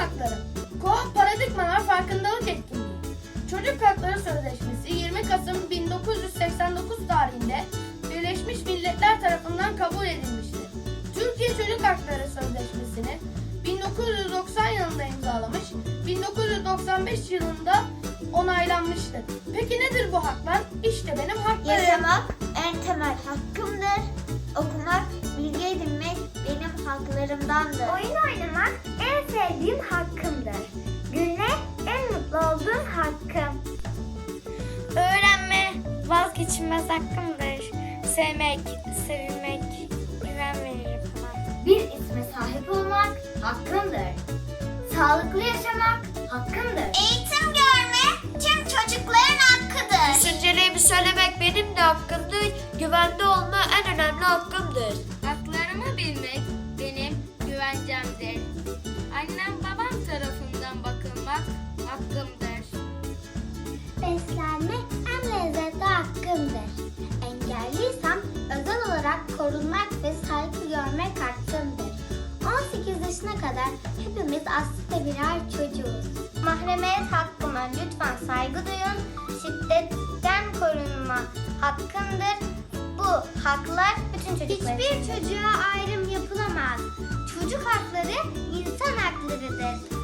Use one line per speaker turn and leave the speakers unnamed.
hakları. Koop paradigmalar farkındalık etkinliği. Çocuk Hakları Sözleşmesi 20 Kasım 1989 tarihinde Birleşmiş Milletler tarafından kabul edilmiştir. Türkiye Çocuk Hakları Sözleşmesi'ni 1990 yılında imzalamış, 1995 yılında onaylanmıştır. Peki nedir bu haklar? İşte benim haklarım.
Yaşamak en temel hakkımdır. Okumak, bilgi edinmek benim haklarımdandır.
Oyun oynamak en sevdiğim hakkımdır. Gülmek en mutlu olduğum hakkım. Öğrenme vazgeçilmez hakkımdır. Sevmek, sevilmek, güven verir bana.
Bir isme sahip olmak hakkımdır. Sağlıklı yaşamak hakkımdır.
Eğitim görme tüm çocukların hakkıdır.
Düşüncelerimi söylemek benim de hakkımdır. Güvende
Beslenme en lezzetli hakkımdır. Engelliysem özel olarak korunmak ve saygı görmek hakkımdır. 18 yaşına kadar hepimiz aslında birer çocuğuz. Mahremiyet hakkıma lütfen saygı duyun. Şiddetten korunma hakkımdır. Bu haklar bütün çocuklar Hiçbir çocuğa ayrım yapılamaz. Çocuk hakları insan haklarıdır.